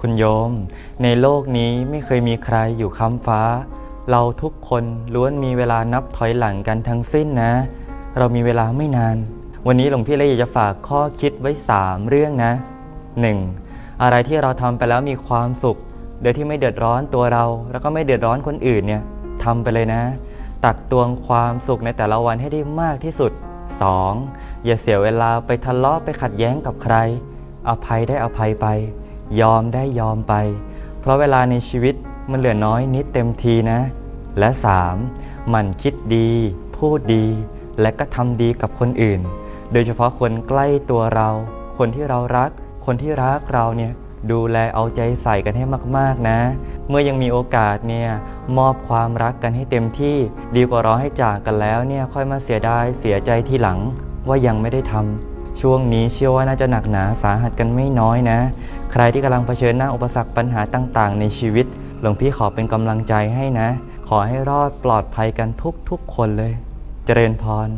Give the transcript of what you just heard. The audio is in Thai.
คุณโยม ในโลกนี้ไม่เคยมีใครอยู่ค้ำฟ้า เราทุกคนล้วนมีเวลานับถอยหลังกันทั้งสิ้นนะ เรามีเวลาไม่นาน วันนี้หลวงพี่เลยอยากจะฝากข้อคิดไว้ 3 เรื่องนะ 1. อะไรที่เราทำไปแล้วมีความสุข โดยที่ไม่เดือดร้อนตัวเรา แล้วก็ไม่เดือดร้อนคนอื่นเนี่ยทำไปเลยนะ ตักตวงความสุขในแต่ละวันให้ได้มากที่สุด 2. อย่าเสียเวลาไปทะเลาะไปขัดแย้งกับใคร อภัยได้อภัยไป ยอมได้ยอมไป เพราะเวลาในชีวิตมันเหลือน้อยนิดเต็มทีนะ และ 3. มันคิดดี พูดดี และก็ทำดีกับคนอื่น โดยเฉพาะคนใกล้ตัวเรา คนที่เรารัก คนที่รักเราเนี่ยดูแลเอาใจใส่กันให้มาก ๆ นะ เมื่อยังมีโอกาสเนี่ยมอบความรักกันให้เต็มที่ดีกว่ารอให้จากกันแล้วเนี่ยค่อยมาเสียดายเสียใจทีหลังว่ายังไม่ได้ทำช่วงนี้เชื่อว่าน่าจะหนักหนาสาหัสกันไม่น้อยนะ ใครที่กำลังเผชิญหน้าอุปสรรคปัญหาต่างๆ ในชีวิต หลวงพี่ขอเป็นกำลังใจให้นะ ขอให้รอดปลอดภัยกันทุกๆคนเลย เจริญพร